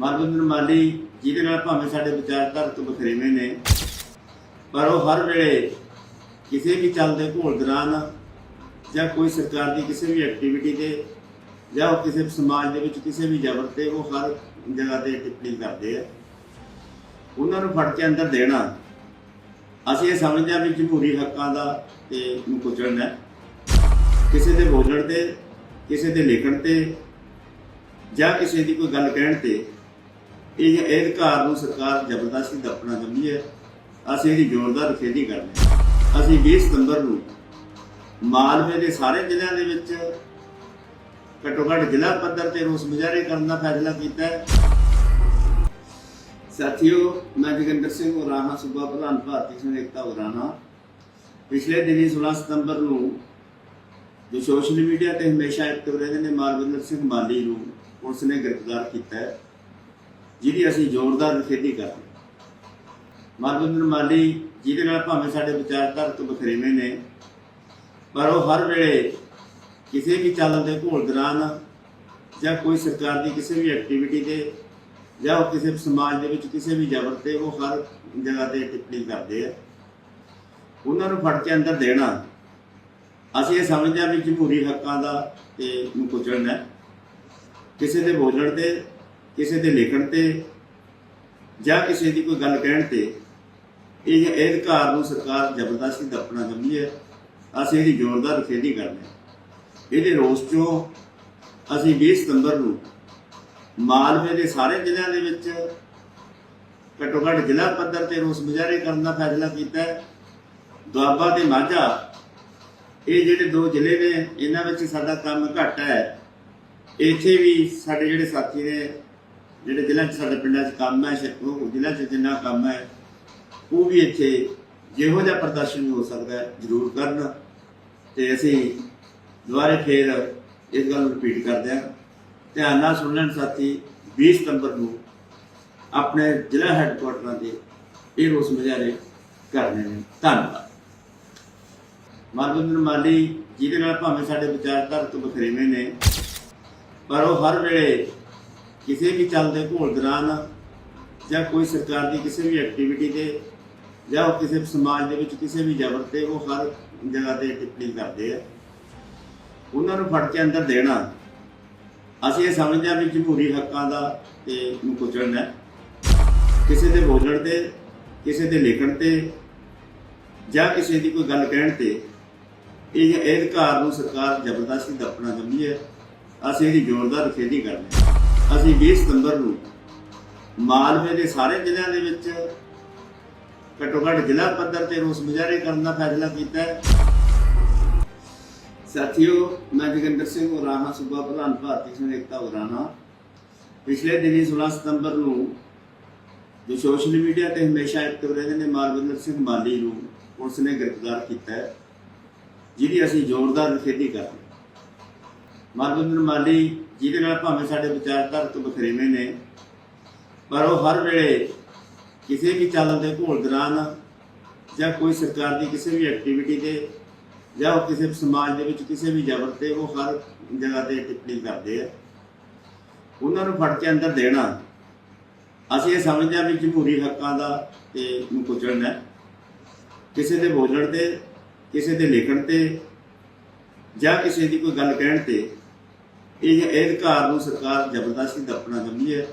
ਮਨਵਿੰਦਰ ਮਾਲੀ ਜਿਹਦੇ ਨਾਲ ਭਾਵੇਂ ਸਾਡੇ ਵਿਚਾਰਧਾਰਾ ਤੋਂ ਬਖਰੇਵੇਂ ਨੇ, ਪਰ ਉਹ ਹਰ ਵੇਲੇ ਕਿਸੇ ਵੀ ਚੱਲਦੇ ਘੋਲ ਦੌਰਾਨ ਜਾਂ ਕੋਈ ਸਰਕਾਰ ਦੀ ਕਿਸੇ ਵੀ ਐਕਟੀਵਿਟੀ ਤੇ ਜਾਂ ਉਹ ਕਿਸੇ ਸਮਾਜ ਦੇ ਵਿੱਚ ਕਿਸੇ ਵੀ ਜ਼ਬਰ ਤੇ ਉਹ ਹਰ ਜਗ੍ਹਾ ਤੇ ਟਿੱਪਣੀ ਕਰਦੇ ਆ ਉਹਨਾਂ ਨੂੰ ਫੜ ਕੇ ਅੰਦਰ ਦੇਣਾ, ਅਸੀਂ ਇਹ ਸਮਝਦੇ ਹਾਂ ਵੀ ਜਮਹੂਰੀ ਹੱਕਾਂ ਦਾ ਤੇ ਨੂੰ ਕੁਚਲਣਾ ਹੈ। ਕਿਸੇ ਦੇ ਬੋਲਣ ਤੇ, ਕਿਸੇ ਦੇ ਲਿਖਣ ਤੇ ਜਾਂ ਕਿਸੇ ਦੀ ਕੋਈ ਗੱਲ ਕਹਿਣ ਤੇ ਇਹ ਇਹ ਅਧਿਕਾਰ ਨੂੰ ਸਰਕਾਰ ਜ਼ਬਰਦਸਤੀ ਦਫਨਾ ਚਾਹੁੰਦੀ ਹੈ। ਅਸੀਂ ਇਹਦੀ ਜ਼ੋਰਦਾਰ ਖੇਦੀ ਕਰਦੇ ਹਾਂ। ਅਸੀਂ 20 ਸਤੰਬਰ ਨੂੰ ਮਾਲਵੇ ਦੇ ਸਾਰੇ ਜ਼ਿਲ੍ਹਿਆਂ ਦੇ ਵਿੱਚ ਘੱਟੋ ਘੱਟ ਜ਼ਿਲ੍ਹਾ ਪੱਧਰ ਤੇ ਰੋਸ ਮੁਜ਼ਾਹਰੇ ਕਰਨ ਦਾ ਫੈਸਲਾ ਕੀਤਾ ਹੈ। ਸਾਥੀਓ, ਮੈਂ ਜਗਿੰਦਰ ਸਿੰਘ ਉਰਾਹਾ, ਸੂਬਾ ਪ੍ਰਧਾਨ ਭਾਰਤੀ ਸੰਘ ਏਕਤਾ ਉਰਾਹਾ। ਪਿਛਲੇ ਦਿਨੀ 16 ਸਤੰਬਰ ਨੂੰ ਜੋ ਸੋਸ਼ਲ ਮੀਡੀਆ ਤੇ ਹਮੇਸ਼ਾ ਐਕਟਿਵ ਰਹਿੰਦੇ ਨੇ ਮਾਲਵਿੰਦਰ ਸਿੰਘ ਮਾਲੀ ਨੂੰ ਪੁਲਿਸ ਨੇ ਗ੍ਰਿਫਤਾਰ ਕੀਤਾ ਹੈ। ਜਿਹਦੀ ਅਸੀਂ ਜ਼ੋਰਦਾਰ ਨਿਖੇਧੀ ਕਰਦੇ ਹਾਂ। ਮਾਲਵਿੰਦਰ ਮਾਲੀ ਜਿਹਦੇ ਨਾਲ ਭਾਵੇਂ ਸਾਡੇ ਵਿਚਾਰਧਾਰਾ ਤੋਂ ਬਖਰੇਵੇਂ ਨੇ, ਪਰ ਉਹ ਹਰ ਵੇਲੇ ਕਿਸੇ ਵੀ ਚੱਲਣ ਦੇ ਘੋਲ ਦੌਰਾਨ ਜਾਂ ਕੋਈ ਸਰਕਾਰ ਦੀ ਕਿਸੇ ਵੀ ਐਕਟੀਵਿਟੀ ਤੇ ਜਾਂ ਉਹ ਕਿਸੇ ਸਮਾਜ ਦੇ ਵਿੱਚ ਕਿਸੇ ਵੀ ਜ਼ਬਰ ਤੇ ਉਹ ਹਰ ਜਗ੍ਹਾ ਤੇ ਟਿੱਪਣੀ ਕਰਦੇ ਆ ਉਹਨਾਂ ਨੂੰ ਫੜ ਕੇ ਅੰਦਰ ਦੇਣਾ, ਅਸੀਂ ਇਹ ਸਮਝਦੇ ਹਾਂ ਵੀ ਜਮਹੂਰੀ ਹੱਕਾਂ ਦਾ ਤੇ ਨੂੰ ਕੁਚਲਣਾ ਕਿਸੇ ਦੇ ਬੋਲਣ ਤੇ ਕਿਸੇ ਦੇ ਲਿਖਣ ਤੇ ਜਾਂ ਕਿਸੇ ਦੀ ਕੋਈ ਗੱਲ ਕਹਿਣ ਤੇ ਇਹ ਇਹ ਅਧਿਕਾਰ ਨੂੰ ਸਰਕਾਰ ਜ਼ਬਰਦਸਤੀ ਦੱਪਣਾ ਚਾਹੁੰਦੀ ਹੈ। ਅਸੀਂ ਇਹਦੀ ਜ਼ੋਰਦਾਰ ਖੇਦੀ ਕਰਦੇ ਹਾਂ। ਇਹਦੇ ਰੋਸ ਚੋਂ ਅਸੀਂ 20 ਸਤੰਬਰ ਨੂੰ ਮਾਲਵੇ ਦੇ ਸਾਰੇ ਜ਼ਿਲ੍ਹਿਆਂ ਦੇ ਵਿੱਚ ਘੱਟੋ ਘੱਟ ਜ਼ਿਲ੍ਹਾ ਪੱਧਰ ਤੇ ਰੋਸ ਮੁਜ਼ਾਹਰੇ ਕਰਨ ਦਾ ਫੈਸਲਾ ਕੀਤਾ ਹੈ। ਦੁਆਬਾ ਤੇ ਮਾਝਾ, ਇਹ ਜਿਹੜੇ ਦੋ ਜ਼ਿਲ੍ਹੇ ਨੇ, ਇਹਨਾਂ ਵਿੱਚ ਸਾਡਾ ਕੰਮ ਘੱਟ ਹੈ। ਇੱਥੇ ਵੀ ਸਾਡੇ ਜਿਹੜੇ ਸਾਥੀ ਨੇ ਜਿਹੜੇ ਜ਼ਿਲ੍ਹਾ 'ਚ ਸਾਡੇ ਪਿੰਡਾਂ 'ਚ ਕੰਮ ਹੈ ਸ਼ਾਇਦ ਉਹ ਜ਼ਿਲ੍ਹਾ 'ਚ ਜਿੰਨਾ ਕੰਮ ਹੈ, ਉਹ ਵੀ ਇੱਥੇ ਜਿਹੋ ਜਿਹਾ ਪ੍ਰਦਰਸ਼ਨ ਹੋ ਸਕਦਾ ਜ਼ਰੂਰ ਕਰਨ। ਤੇ ਅਸੀਂ ਦੁਬਾਰੇ ਫੇਰ ਇਸ ਗੱਲ ਨੂੰ ਰਿਪੀਟ ਕਰਦੇ ਹਾਂ। ਧਿਆਨ ਨਾਲ ਸੁਣਨ ਸਾਥੀ 20 ਸਤੰਬਰ ਨੂੰ ਆਪਣੇ ਜ਼ਿਲ੍ਹਾ ਹੈੱਡਕੁਆਟਰਾਂ ਤੇ ਇਹ ਰੋਸ ਮੁਜ਼ਾਹਰੇ ਕਰਨੇ ਨੇ। ਧੰਨਵਾਦ। ਮਨਵਿੰਦਰ ਮਾਲੀ, ਜਿਹਦੇ ਨਾਲ ਭਾਵੇਂ ਸਾਡੇ ਵਿਚਾਰਧਾਰਾ ਤੋਂ ਬਖਰੇਵੇਂ ਨੇ, ਪਰ ਉਹ ਹਰ ਵੇਲੇ ਕਿਸੇ ਵੀ ਚੱਲਦੇ ਘੋਲ ਦੌਰਾਨ ਜਾਂ ਕੋਈ ਸਰਕਾਰ ਦੀ ਕਿਸੇ ਵੀ ਐਕਟੀਵਿਟੀ ਤੇ ਜਾਂ ਉਹ ਕਿਸੇ ਸਮਾਜ ਦੇ ਵਿੱਚ ਕਿਸੇ ਵੀ ਜ਼ਬਰ ਤੇ ਉਹ ਹਰ ਜਗ੍ਹਾ ਤੇ ਟਿੱਪਣੀ ਕਰਦੇ ਆ। ਉਹਨਾਂ ਨੂੰ ਫੜ ਕੇ ਅੰਦਰ ਦੇਣਾ। ਅਸੀਂ ਇਹ ਸਮਝਦੇ ਹਾਂ ਵੀ ਜਮਹੂਰੀ ਹੱਕਾਂ ਦਾ ਤੇ ਨੂੰ ਕੁਚਲਣਾ ਹੈ। ਕਿਸੇ ਦੇ ਬੋਲਣ ਤੇ, ਕਿਸੇ ਦੇ ਲਿਖਣ ਤੇ ਜਾਂ ਕਿਸੇ ਦੀ ਕੋਈ ਗੱਲ ਕਹਿਣ ਤੇ ਇਹ ਇਹ ਅਧਿਕਾਰ ਨੂੰ ਸਰਕਾਰ ਜ਼ਬਰਦਸਤੀ ਦੱਪਣਾ ਚਾਹੁੰਦੀ ਹੈ। ਅਸੀਂ ਇਹਦੀ ਜ਼ੋਰਦਾਰ ਖੇਦੀ ਕਰਦੇ ਹਾਂ। ਅਸੀਂ 20 ਸਤੰਬਰ ਨੂੰ ਮਾਲਵੇ ਦੇ ਸਾਰੇ ਜ਼ਿਲ੍ਹਿਆਂ ਦੇ ਵਿੱਚ ਘੱਟੋ ਘੱਟ ਜ਼ਿਲ੍ਹਾ ਪੱਧਰ ਤੇ ਰੋਸ ਮੁਜ਼ਾਹਰੇ ਕਰਨ ਦਾ ਫੈਸਲਾ ਕੀਤਾ ਹੈ। ਸਾਥੀਓ, ਮੈਂ ਜਗਿੰਦਰ ਸਿੰਘ ਉਰਾਹਾ ਸੂਬਾ ਪ੍ਰਧਾਨ ਭਾਰਤੀ ਸੰਘ ਏਕਤਾ ਉਰਾਹਾ ਪਿਛਲੇ ਦਿਨੀ 16 ਸਤੰਬਰ ਨੂੰ ਜੋ ਸੋਸ਼ਲ ਮੀਡੀਆ ਤੇ ਹਮੇਸ਼ਾ ਐਕਟਿਵ ਰਹਿੰਦੇ ਨੇ ਮਾਲਵਿੰਦਰ ਸਿੰਘ ਮਾਲੀ ਨੂੰ ਪੁਲਿਸ ਨੇ ਗ੍ਰਿਫਤਾਰ ਕੀਤਾ ਹੈ, ਜਿਹਦੀ ਅਸੀਂ ਜ਼ੋਰਦਾਰ ਨਿਖੇਧੀ ਕਰਦੇ ਹਾਂ। ਮਾਲਵਿੰਦਰ ਮਾਲੀ ਜਿਹਦੇ ਨਾਲ ਭਾਵੇਂ ਸਾਡੇ ਵਿਚਾਰਧਾਰਾ ਤੋਂ ਬਖਰੇਵੇਂ ਨੇ ਪਰ ਉਹ ਹਰ ਵੇਲੇ ਕਿਸੇ ਵੀ ਚੱਲਣ ਦੇ ਘੋਲ ਦੌਰਾਨ ਜਾਂ ਕੋਈ ਸਰਕਾਰ ਦੀ ਕਿਸੇ ਵੀ ਐਕਟੀਵਿਟੀ ਤੇ ਜਾਂ ਉਹ ਕਿਸੇ ਸਮਾਜ ਦੇ ਵਿੱਚ ਕਿਸੇ ਵੀ ਜ਼ਬਰ ਤੇ ਉਹ ਹਰ ਜਗ੍ਹਾ ਤੇ ਟਿੱਪਣੀ ਕਰਦੇ ਆ ਉਹਨਾਂ ਨੂੰ ਫੜ ਕੇ ਅੰਦਰ ਦੇਣਾ ਅਸੀਂ ਇਹ ਸਮਝਦੇ ਹਾਂ ਵੀ ਜਮਹੂਰੀ ਹੱਕਾਂ ਦਾ ਤੇ ਨੂੰ ਕੁਚਲਣਾ ਹੈ। ਕਿਸੇ ਦੇ ਬੋਲਣ ਤੇ, ਕਿਸੇ ਦੇ ਲਿਖਣ ਤੇ ਜਾਂ ਕਿਸੇ ਦੀ ਕੋਈ ਗੱਲ ਕਹਿਣ ਤੇ ਇਹ ਇਹ ਅਧਿਕਾਰ ਨੂੰ ਸਰਕਾਰ ਜ਼ਬਰਦਸਤੀ ਦਫਨਾ ਚਾਹੁੰਦੀ ਹੈ।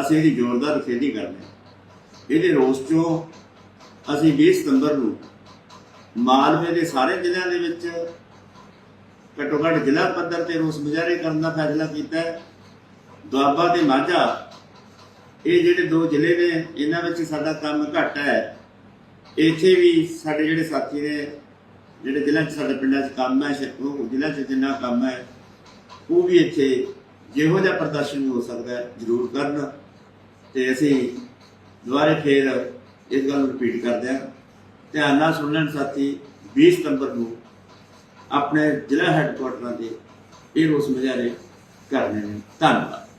ਅਸੀਂ ਇਹਦੀ ਜ਼ੋਰਦਾਰ ਖੇਦੀ ਕਰਦੇ ਇਹਦੇ ਰੋਸ ਚੋਂ ਅਸੀਂ 20 ਸਤੰਬਰ ਨੂੰ ਮਾਲਵੇ ਦੇ ਸਾਰੇ ਜ਼ਿਲ੍ਹਿਆਂ ਦੇ ਵਿੱਚ ਘੱਟੋ ਘੱਟ ਜ਼ਿਲ੍ਹਾ ਪੱਧਰ ਤੇ ਰੋਸ ਮੁਜ਼ਾਹਰੇ ਕਰਨ ਦਾ ਫੈਸਲਾ ਕੀਤਾ ਹੈ। ਦੁਆਬਾ ਤੇ ਮਾਝਾ, ਇਹ ਜਿਹੜੇ ਦੋ ਜ਼ਿਲ੍ਹੇ ਨੇ, ਇਹਨਾਂ ਵਿੱਚ ਸਾਡਾ ਕੰਮ ਘੱਟ ਹੈ। ਇੱਥੇ ਵੀ ਸਾਡੇ ਜਿਹੜੇ ਸਾਥੀ ਨੇ, ਜਿਹੜੇ ਜ਼ਿਲ੍ਹਾ 'ਚ ਸਾਡੇ ਪਿੰਡਾਂ 'ਚ ਕੰਮ ਹੈ ਸ਼ਾਇਦ ਜ਼ਿਲ੍ਹਾ 'ਚ ਜਿੰਨਾ ਕੰਮ ਹੈ ਉਹ ਵੀ ਇੱਥੇ ਜਿਹੋ ਜਿਹਾ ਪ੍ਰਦਰਸ਼ਨ ਹੋ ਸਕਦਾ ਹੈ, ਜ਼ਰੂਰ ਕਰਨ। ਤੇ ਅਸੀਂ ਦੁਬਾਰੇ ਫੇਰ ਇਸ ਗੱਲ ਨੂੰ ਰਿਪੀਟ ਕਰਦੇ ਹਾਂ। ਧਿਆਨ ਨਾਲ ਸੁਣਨ ਸਾਥੀ 20 ਸਤੰਬਰ ਨੂੰ ਆਪਣੇ ਜ਼ਿਲ੍ਹਾ ਹੈੱਡਕੁਆਟਰਾਂ ਤੇ ਇਹ ਰੋਸ ਮੁਜ਼ਾਹਰੇ ਕਰਨੇ ਨੇ। ਧੰਨਵਾਦ।